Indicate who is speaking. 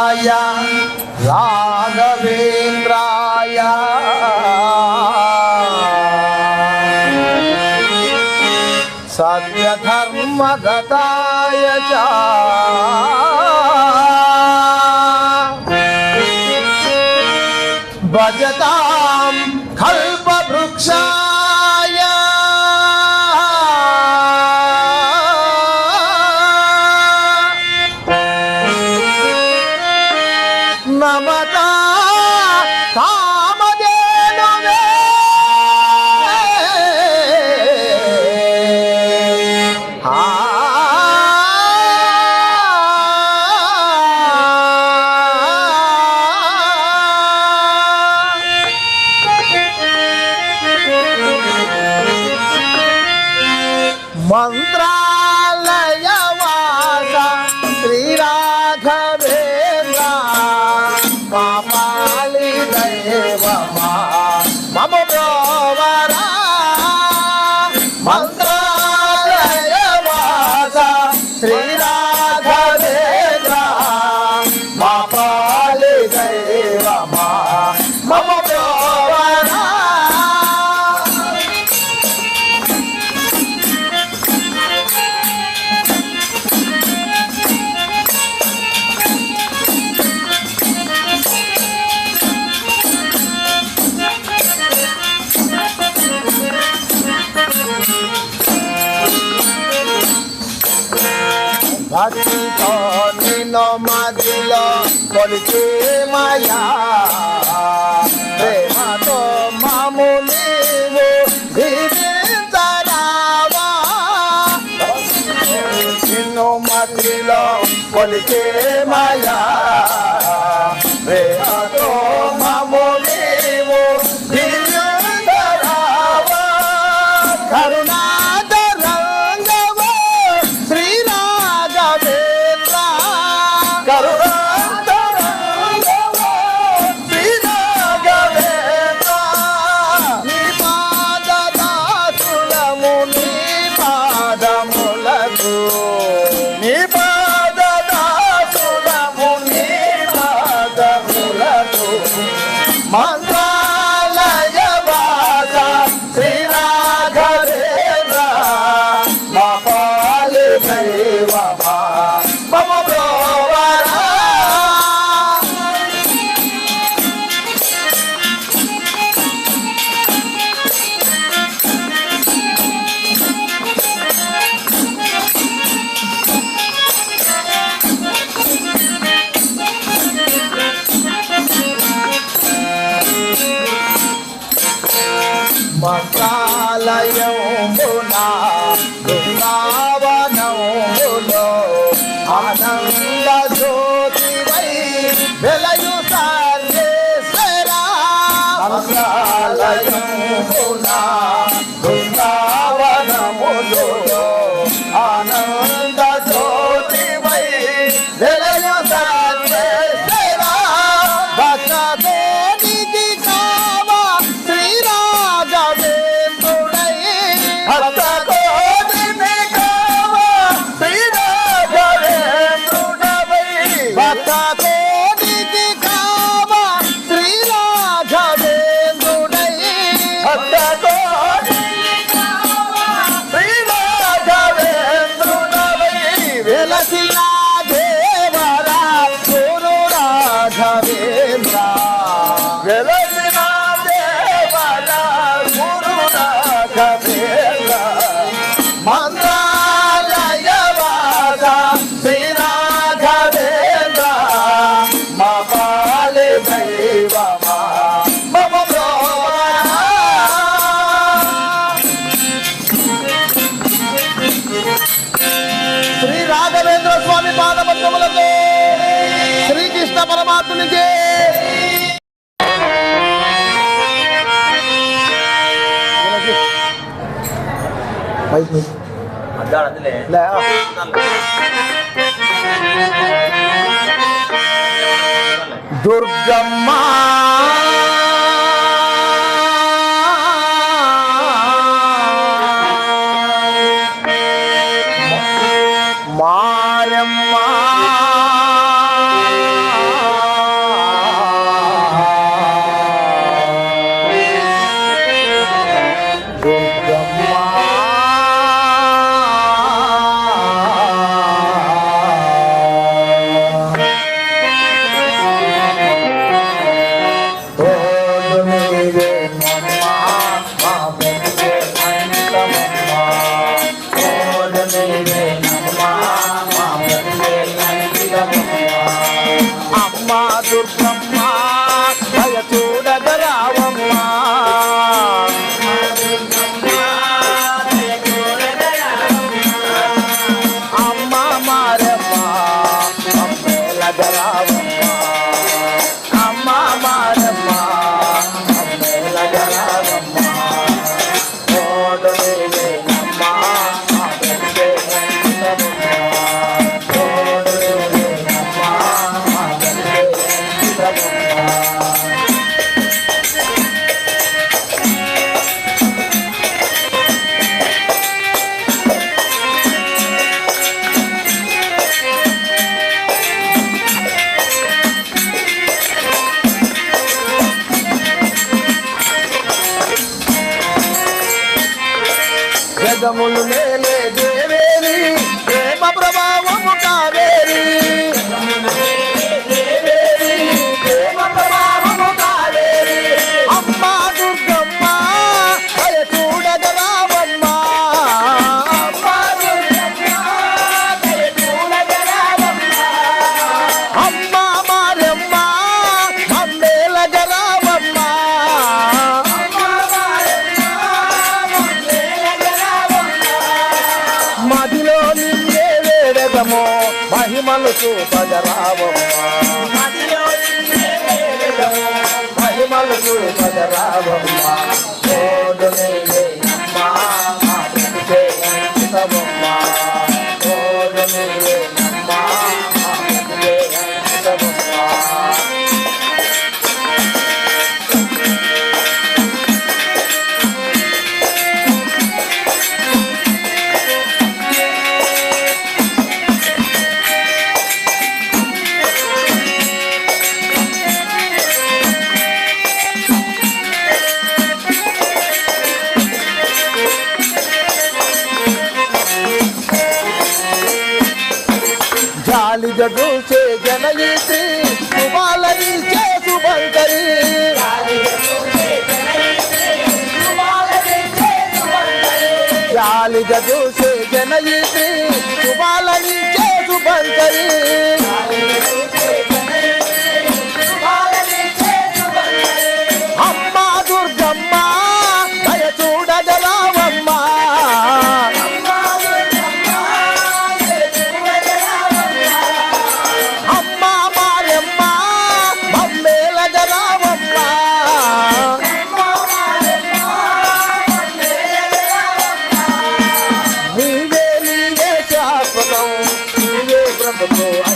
Speaker 1: कृष्णाय राघवेन्द्राय। सत्यधर्मगताय च। भजतां कल्पवृक्षा কাটিত নীল মাদিল বলছে মায়া। প্রেমাত মামুলি ধীরে তারাবা নীল মাদিল বলছে মায়া। প্রেম Mal మకాలయమునా బృందావనములో ఆనంద జ్యోతివై వెలయు తాన్నేశ్వరా మకాలయమునా బృందావనములో ఆనంద పరమాత్మనికే దుర్గమ్మా மாயம்மா పాదములు నేలే దేవేని ప్రేమ ప్రభావము కావే నిత్యము మహిమలు చూపదరావమ్మా మహిమలు చూపదరావమ్మా జనయిత్రి కుమాలని శుభంకరి జాలి జూసే జనయిత్రి కుమాలని శుభంకరి unstoppable.